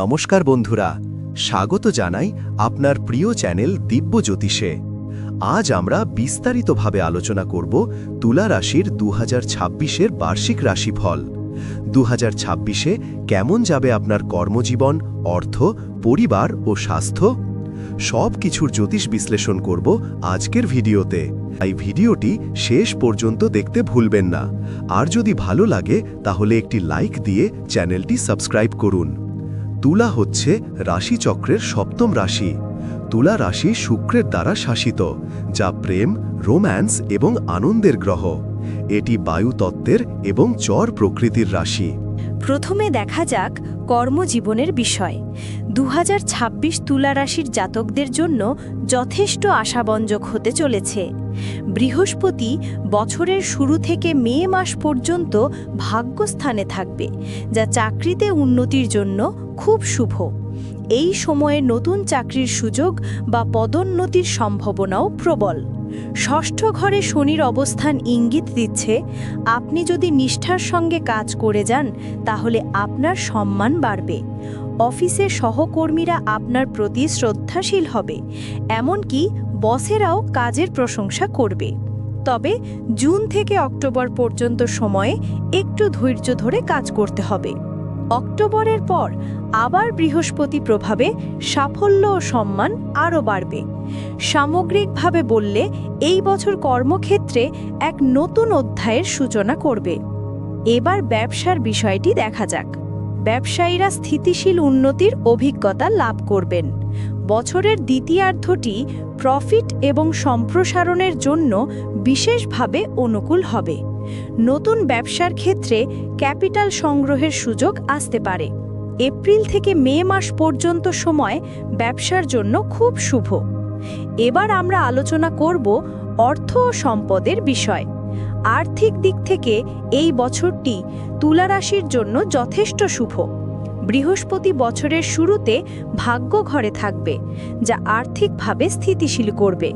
নমস্কার বন্ধুরা, স্বাগত জানাই আপনার প্রিয় চ্যানেল দিব্য জ্যোতিষে। আজ আমরা বিস্তারিতভাবে আলোচনা করব তুলা রাশির দু হাজার বার্ষিক রাশিফল। দু হাজার কেমন যাবে আপনার কর্মজীবন, অর্থ, পরিবার ও স্বাস্থ্য? সব কিছুর জ্যোতিষ বিশ্লেষণ করব আজকের ভিডিওতে। এই ভিডিওটি শেষ পর্যন্ত দেখতে ভুলবেন না। আর যদি ভালো লাগে, তাহলে একটি লাইক দিয়ে চ্যানেলটি সাবস্ক্রাইব করুন। তুলা হচ্ছে রাশিচক্রের সপ্তম রাশি। তুলা রাশি শুক্রের দ্বারা শাসিত, যা প্রেম, রোম্যান্স এবং আনন্দের গ্রহ। এটি বায়ুতত্ত্বের এবং চর প্রকৃতির রাশি। প্রথমে দেখা যাক কর্মজীবনের বিষয়। দু হাজার ছাব্বিশ তুলা রাশির জাতকদের জন্য যথেষ্ট আশাবঞ্জক হতে চলেছে। বৃহস্পতি বছরের শুরু থেকে মে মাস পর্যন্ত ভাগ্যস্থানে থাকবে, যা চাকরিতে উন্নতির জন্য খুব শুভ। এই সময়ে নতুন চাকরির সুযোগ বা পদোন্নতির সম্ভাবনাও প্রবল। ষষ্ঠ ঘরে শনির অবস্থান ইঙ্গিত দিচ্ছে, আপনি যদি নিষ্ঠার সঙ্গে কাজ করে যান, তাহলে আপনার সম্মান বাড়বে। অফিসের সহকর্মীরা আপনার প্রতি শ্রদ্ধাশীল হবে, এমনকি বসেরাও কাজের প্রশংসা করবে। তবে জুন থেকে অক্টোবর পর্যন্ত সময়ে একটু ধৈর্য ধরে কাজ করতে হবে। অক্টোবরের পর আবার বৃহস্পতি প্রভাবে সাফল্য ও সম্মান আরও বাড়বে। সামগ্রিকভাবে বললে, এই বছর কর্মক্ষেত্রে এক নতুন অধ্যায়ের সূচনা করবে। এবার ব্যবসার বিষয়টি দেখা যাক। ব্যবসায়ীরা স্থিতিশীল উন্নতির অভিজ্ঞতা লাভ করবেন। বছরের দ্বিতীয়ার্ধটি প্রফিট এবং সম্প্রসারণের জন্য বিশেষভাবে অনুকূল হবে। নতুন ব্যবসার ক্ষেত্রে ক্যাপিটাল সংগ্রহের সুযোগ আসতে পারে। এপ্রিল থেকে মে মাস পর্যন্ত সময় ব্যবসার জন্য খুব শুভ। এবার আমরা আলোচনা করব অর্থ ও সম্পদের বিষয়। আর্থিক দিক থেকে এই বছরটি তুলা রাশির জন্য যথেষ্ট শুভ। বৃহস্পতি বছরের শুরুতে ভাগ্য ঘরে থাকবে, যা আর্থিকভাবে স্থিতিশীল করবে।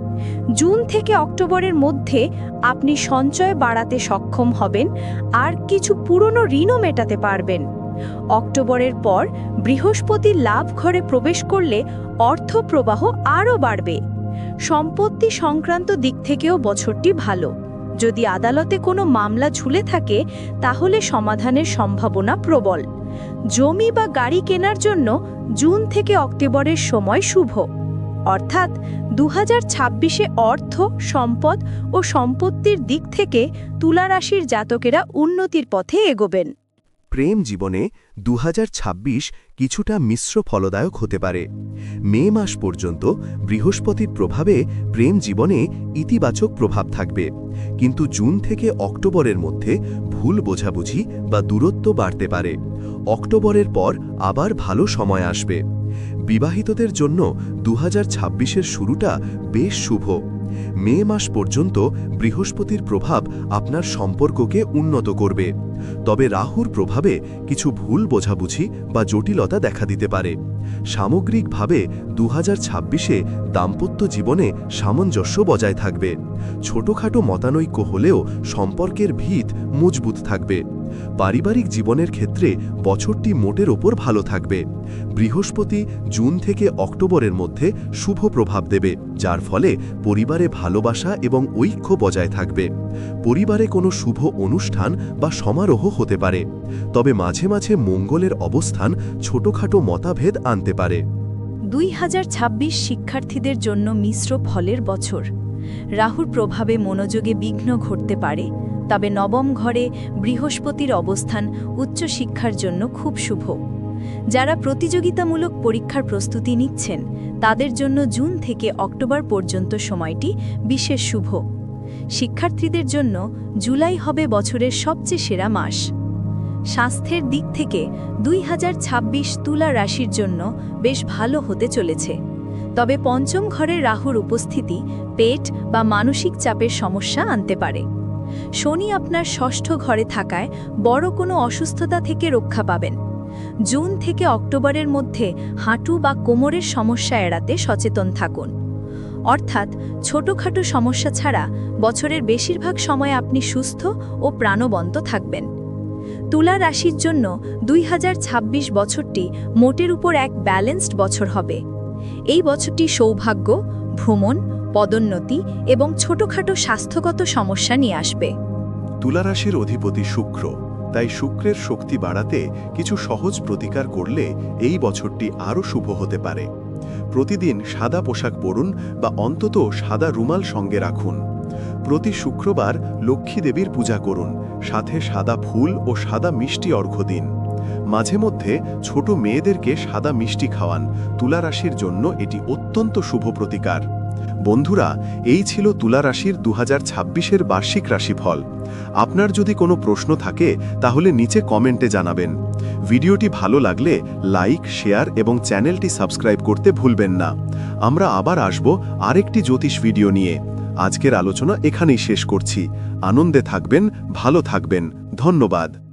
জুন থেকে অক্টোবরের মধ্যে আপনি সঞ্চয় বাড়াতে সক্ষম হবেন, আর কিছু পুরনো ঋণও মেটাতে পারবেন। অক্টোবরের পর বৃহস্পতি লাভ ঘরে প্রবেশ করলে অর্থ প্রবাহ আরও বাড়বে। সম্পত্তি সংক্রান্ত দিক থেকেও বছরটি ভালো। যদি আদালতে কোনো মামলা ঝুলে থাকে, তাহলে সমাধানের সম্ভাবনা প্রবল। জমি বা গাড়ি কেনার জন্য জুন থেকে অক্টোবরের সময় শুভ। অর্থাৎ দু হাজার অর্থ, সম্পদ ও সম্পত্তির দিক থেকে তুলা রাশির জাতকেরা উন্নতির পথে এগোবেন। প্রেম জীবনে দু হাজার ছাব্বিশ কিছুটা মিশ্র ফলদায়ক হতে পারে। মে মাস পর্যন্ত বৃহস্পতির প্রভাবে প্রেম জীবনে ইতিবাচক প্রভাব থাকবে। কিন্তু জুন থেকে অক্টোবরের মধ্যে ভুল বোঝাবুঝি বা দূরত্ব বাড়তে পারে। অক্টোবরের পর আবার ভালো সময় আসবে। বিবাহিতদের জন্য দু হাজার শুরুটা বেশ শুভ। মে মাস পর্যন্ত বৃহস্পতির প্রভাব আপনার সম্পর্ককে উন্নত করবে। তবে রাহুর প্রভাবে কিছু ভুল বোঝাবুঝি বা জটিলতা দেখা দিতে পারে। সামগ্রিকভাবে দু হাজার দাম্পত্য জীবনে সামঞ্জস্য বজায় থাকবে। ছোটখাটো মতানৈক্য হলেও সম্পর্কের ভিত মজবুত থাকবে। পারিবারিক জীবনের ক্ষেত্রে বছরটি মোটের ওপর ভালো থাকবে। বৃহস্পতি জুন থেকে অক্টোবরের মধ্যে শুভ প্রভাব দেবে, যার ফলে পরিবারে ভালোবাসা এবং ঐক্য বজায় থাকবে। পরিবারে কোনো শুভ অনুষ্ঠান বা সমারোহ হতে পারে, তবে মাঝে মাঝে মঙ্গলের অবস্থান ছোটখাটো মতাভেদ আনতে পারে। দুই হাজার ছাব্বিশ শিক্ষার্থীদের জন্য মিশ্র ফলের বছর। রাহুর প্রভাবে মনোযোগে বিঘ্ন ঘটতে পারে, তবে নবম ঘরে বৃহস্পতির অবস্থান উচ্চশিক্ষার জন্য খুব শুভ। যারা প্রতিযোগিতামূলক পরীক্ষার প্রস্তুতি নিচ্ছেন, তাদের জন্য জুন থেকে অক্টোবর পর্যন্ত সময়টি বিশেষ শুভ। শিক্ষার্থীদের জন্য জুলাই হবে বছরের সবচেয়ে সেরা মাস। স্বাস্থ্যের দিক থেকে দুই হাজার ছাব্বিশ তুলা রাশির জন্য বেশ ভালো হতে চলেছে। তবে পঞ্চম ঘরের রাহুর উপস্থিতি পেট বা মানসিক চাপের সমস্যা আনতে পারে। শনি আপনার ষষ্ঠ ঘরে থাকায় বড় কোনো অসুস্থতা থেকে রক্ষা পাবেন। জুন থেকে অক্টোবরের মধ্যে হাঁটু বা কোমরের সমস্যা এড়াতে সচেতন থাকুন। অর্থাৎ ছোটখাটো সমস্যা ছাড়া বছরের বেশিরভাগ সময় আপনি সুস্থ ও প্রাণবন্ত থাকবেন। তুলা রাশির জন্য দুই হাজার ছাব্বিশ বছরটি মোটের উপর এক ব্যালেন্সড বছর হবে। এই বছরটি সৌভাগ্য, ভ্রমণ, পদোন্নতি এবং ছোটখাটো স্বাস্থ্যগত সমস্যা নিয়ে আসবে। তুলারাশির অধিপতি শুক্র, তাই শুক্রের শক্তি বাড়াতে কিছু সহজ প্রতিকার করলে এই বছরটি আরও শুভ হতে পারে। প্রতিদিন সাদা পোশাক পরুন বা অন্তত সাদা রুমাল সঙ্গে রাখুন। প্রতি শুক্রবার লক্ষ্মী দেবীর পূজা করুন, সাথে সাদা ফুল ও সাদা মিষ্টি অর্ঘ্য দিন। মাঝে মধ্যে ছোট মেয়েদেরকে সাদা মিষ্টি খাওয়ান। তুলা রাশির জন্য এটি অত্যন্ত শুভ প্রতিকার। বন্ধুরা, এই ছিল তুলা রাশির দু হাজার ছাব্বিশের বার্ষিক রাশিফল। আপনার যদি কোনো প্রশ্ন থাকে, তাহলে নিচে কমেন্টে জানাবেন। ভিডিওটি ভালো লাগলে লাইক, শেয়ার এবং চ্যানেলটি সাবস্ক্রাইব করতে ভুলবেন না। আমরা আবার আসব আরেকটি জ্যোতিষ ভিডিও নিয়ে। আজকের আলোচনা এখানেই শেষ করছি। আনন্দে থাকবেন, ভালো থাকবেন। ধন্যবাদ।